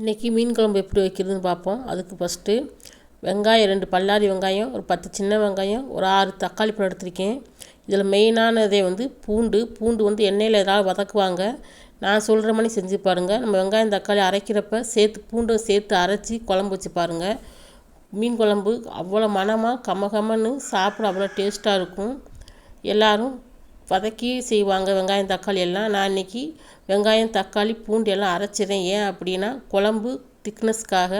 இன்றைக்கி மீன் குழம்பு எப்படி வைக்கிறதுன்னு பார்ப்போம். அதுக்கு ஃபஸ்ட்டு வெங்காயம் ரெண்டு பல்லாரி வெங்காயம் ஒரு பத்து சின்ன வெங்காயம் ஒரு ஆறு தக்காளி பழம் எடுத்திருக்கேன். இதில் மெயினானதே வந்து பூண்டு. பூண்டு வந்து எண்ணெயில் ஏதாவது வதக்குவாங்க. நான் சொல்கிற மாதிரி செஞ்சு பாருங்கள் நம்ம வெங்காயம் தக்காளி அரைக்கிறப்ப சேர்த்து பூண்டை சேர்த்து அரைச்சி குழம்பு வச்சு பாருங்கள் மீன் குழம்பு அவ்வளோ மணமாக கமகமன்னு சாப்பிட அவ்வளோ டேஸ்ட்டாக இருக்கும். எல்லோரும் வதக்கி செய்வாங்க. வெங்காயம் தக்காளி எல்லாம் நான் இன்றைக்கி வெங்காயம் தக்காளி பூண்டு எல்லாம் அரைச்சிடுறேன் ஏன் அப்படின்னா குழம்பு திக்னஸ்க்காக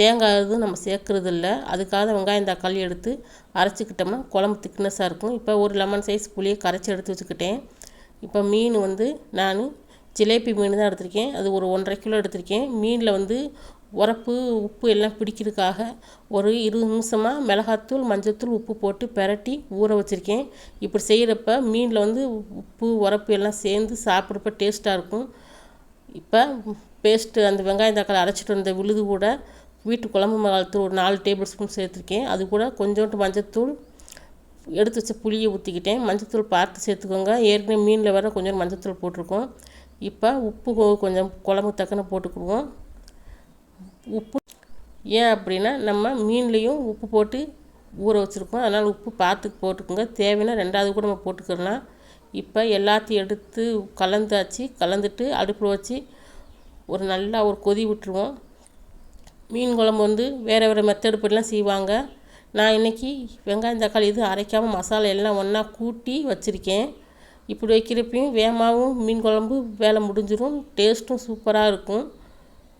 தேங்காய் எதுவும் நம்ம சேர்க்குறதில்ல. அதுக்காக வெங்காயம் தக்காளி எடுத்து அரைச்சிக்கிட்டோம்னா குழம்பு திக்னஸாக இருக்கும். இப்போ ஒரு லெமன் சைஸ் புளியை கரைச்சி எடுத்து வச்சுக்கிட்டேன். இப்போ மீன் வந்து நான் ஜிலேபி மீன் தான் எடுத்திருக்கேன். அது ஒரு ஒன்றரை கிலோ எடுத்திருக்கேன். மீனில் வந்து உரப்பு உப்பு எல்லாம் பிடிக்கிறதுக்காக ஒரு இருபது நிமிஷமாக மிளகாத்தூள் மஞ்சத்தூள் உப்பு போட்டு பெரட்டி ஊற வச்சுருக்கேன். இப்படி செய்கிறப்ப மீனில் வந்து உப்பு உரப்பு எல்லாம் சேர்ந்து சாப்பிட்றப்ப டேஸ்ட்டாக இருக்கும். இப்போ பேஸ்ட்டு அந்த வெங்காயம் தக்காளி அரைச்சிட்டு வந்த விழுது கூட வீட்டு குழம்பு மிளகாத்தூள் ஒரு நாலு டேபிள் ஸ்பூன் சேர்த்துருக்கேன். அது கூட கொஞ்சோண்டு மஞ்சத்தூள் எடுத்து வச்ச புளியை ஊற்றிக்கிட்டேன் மஞ்சத்தூள் பார்த்து சேர்த்துக்கோங்க. ஏற்கனவே மீனில் வர கொஞ்சம் மஞ்சத்தூள் போட்டிருக்கோம். இப்போ உப்பு கொஞ்சம் குழம்பு தக்கன போட்டுக்கிடுவோம் உப்பு ஏன் அப்படின்னா நம்ம மீன்லேயும் உப்பு போட்டு ஊற வச்சுருக்கோம். அதனால் உப்பு பார்த்து போட்டுக்கோங்க. தேவைன்னா ரெண்டாவது கூட நம்ம போட்டுக்கலாம். இப்போ எல்லாத்தையும் எடுத்து கலந்தாச்சு கலந்துட்டு அடுப்பில் வச்சு ஒரு நல்லா ஒரு கொதி விட்டுருவோம். மீன் குழம்பு வந்து வேறு வேறு மெத்தடு படிலாம் செய்வாங்க. நான் இன்றைக்கி வெங்காயம் தக்காளி இது அரைக்காமல் மசாலா எல்லாம் ஒன்றா கூட்டி வச்சுருக்கேன். இப்படி வைக்கிறப்பையும் வேகமாகவும் மீன் குழம்பு வேலை முடிஞ்சிடும் டேஸ்ட்டும் சூப்பராக இருக்கும்.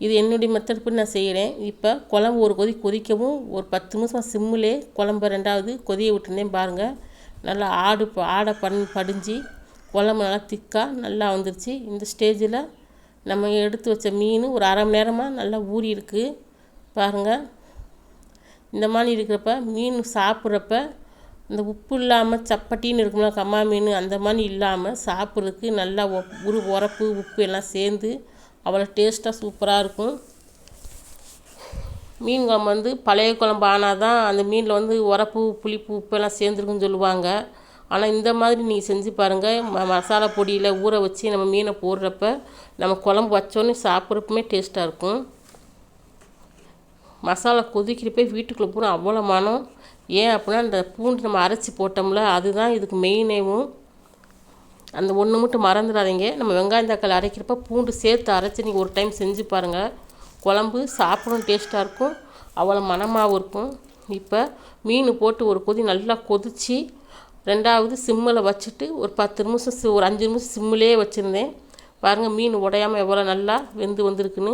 இது என்னுடைய மெத்தட் படி நான் செய்கிறேன் இப்போ குழம்பு ஒரு கொதி கொதிக்கவும் ஒரு பத்து நிமிஷம் சிம்மிலே குழம்பு ரெண்டாவது கொதிய விட்டுருந்தேன் பாருங்கள் நல்லா ஆடு ஆடை பண் படிஞ்சு குழம்பு நல்லா திக்காக நல்லா வந்துருச்சு. இந்த ஸ்டேஜில் நம்ம எடுத்து வச்ச மீன் ஒரு அரை மணி நேரமாக நல்லா ஊறி இருக்குது பாருங்கள் இந்த மாதிரி இருக்கிறப்ப மீன் சாப்பிட்றப்ப இந்த உப்பு இல்லாமல் சப்பட்டின்னு இருக்கும்ல கம்மா மீன் அந்த மாதிரி இல்லாமல் சாப்பிட்றதுக்கு நல்லா உரு உரப்பு உப்பு எல்லாம் சேர்ந்து அவ்வளோ டேஸ்ட்டாக சூப்பராக இருக்கும். மீன் குழம்பு வந்து பழைய குழம்பு ஆனால் தான் அந்த மீனில் வந்து உரப்பு புளிப்பு உப்பெல்லாம் சேர்ந்துருக்குன்னு சொல்லுவாங்க. ஆனால் இந்த மாதிரி நீங்கள் செஞ்சு பாருங்கள் ம மசாலா பொடியில் ஊற வச்சு நம்ம மீனை போடுறப்ப நம்ம குழம்பு வச்சோன்னே சாப்பிட்றப்பமே டேஸ்ட்டாக இருக்கும். மசாலா கொதிக்கிறப்ப வீட்டுக்குள்ளே பூரா அவ்வளோ மனம். ஏன் அப்படின்னா இந்த பூண்டு நம்ம அரைச்சி போட்டோம்ல அதுதான் இதுக்கு மெயினேவும் அந்த ஒன்று மட்டும் மறந்துடாதீங்க. நம்ம வெங்காயம் தக்காளி அரைக்கிறப்ப பூண்டு சேர்த்து அரைச்சி நீங்கள் ஒரு டைம் செஞ்சு பாருங்கள் குழம்பு சாப்பிடும் டேஸ்ட்டாக இருக்கும். அவ்வளோ மணமாகவும் இருக்கும். இப்போ மீன் போட்டு ஒரு கொதி நல்லா கொதித்து ரெண்டாவது சிம்மில் வச்சுட்டு ஒரு பத்து நிமிஷம் ஒரு அஞ்சு நிமிஷம் சிம்மிலே வச்சுருந்தேன். பாருங்கள் மீன் உடையாமல் எவ்வளோ நல்லா வெந்து வந்திருக்குன்னு.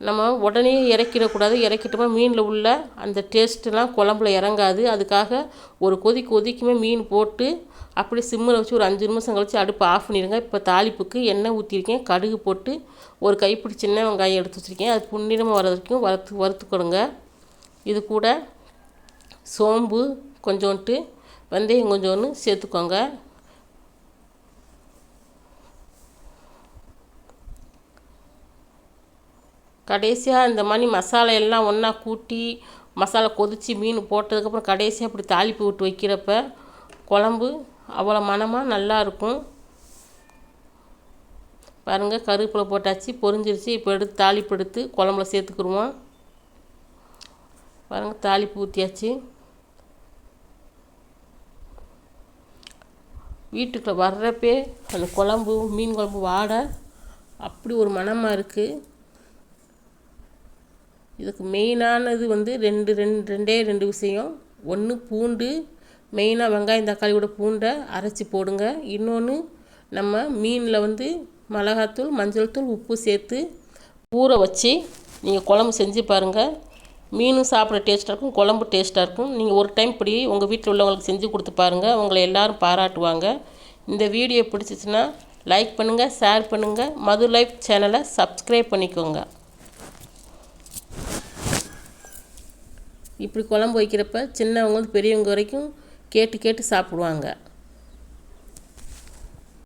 நம்ம உடனே இறக்கிடக்கூடாது. இறக்கிட்டோமா மீனில் உள்ள அந்த டேஸ்ட்டுலாம் குழம்புல இறங்காது. அதுக்காக ஒரு கொதி கொதிக்குமே மீன் போட்டு அப்படி சிம்மில் வச்சு ஒரு அஞ்சு நிமிஷம் கழித்து அடுப்பு ஆஃப் பண்ணிடுங்க. இப்போ தாளிப்புக்கு எண்ணெய் ஊற்றிருக்கேன் கடுகு போட்டு ஒரு கைப்பிடி சின்ன வெங்காயம் எடுத்து வச்சுருக்கேன். அது புன்னிறமாக வர வரைக்கும் வறுத்து வறுத்துக்கொடுங்க இது கூட சோம்பு கொஞ்சோன்ட்டு வெந்தயம் கொஞ்சோன்னு சேர்த்துக்கோங்க. கடைசியாக இந்த மாதிரி மசாலா எல்லாம் ஒன்றா கூட்டி மசாலா கொதித்து மீன் போட்டதுக்கப்புறம் கடைசியாக அப்படி தாளிப்பு விட்டு வைக்கிறப்ப குழம்பு அவ்வளோ மணமாக நல்லாயிருக்கும் பாருங்கள் கருவேப்பிலை போட்டாச்சு பொரிஞ்சிருச்சு. இப்போ எடுத்து தாளிப்பு எடுத்து குழம்புல சேர்த்துக்குருவோம். பாருங்கள் தாளிப்பு ஊற்றியாச்சு வீட்டுக்குள்ளே வர்றப்பே அந்த குழம்பு மீன் குழம்பு வாடை. அப்படி ஒரு மணமாக இருக்குது இதுக்கு மெயினானது வந்து ரெண்டு ரெண்டு ரெண்டே ரெண்டு விஷயம். ஒன்று பூண்டு மெயினாக வெங்காயம் தக்காளி கூட பூண்டை அரைச்சி போடுங்க. இன்னொன்று நம்ம மீனில் வந்து மிளகாத்தூள் மஞ்சள் தூள் உப்பு சேர்த்து ஊற வச்சு நீங்கள் குழம்பு செஞ்சு பாருங்கள் மீனும் சாப்பிட டேஸ்ட்டாக இருக்கும் குழம்பு டேஸ்ட்டாக இருக்கும். நீங்கள் ஒரு டைம் இப்படி உங்கள் வீட்டில் உள்ளவங்களுக்கு செஞ்சு கொடுத்து பாருங்கள் உங்களை எல்லோரும் பாராட்டுவாங்க. இந்த வீடியோ பிடிச்சிச்சின்னா லைக் பண்ணுங்கள் ஷேர் பண்ணுங்கள் மது லைஃப் சேனலை சப்ஸ்கிரைப் பண்ணிக்கோங்க. இப்படி குழம்பு வைக்கிறப்ப சின்னவங்க பெரியவங்க வரைக்கும் கேட்டு கேட்டு சாப்பிடுவாங்க.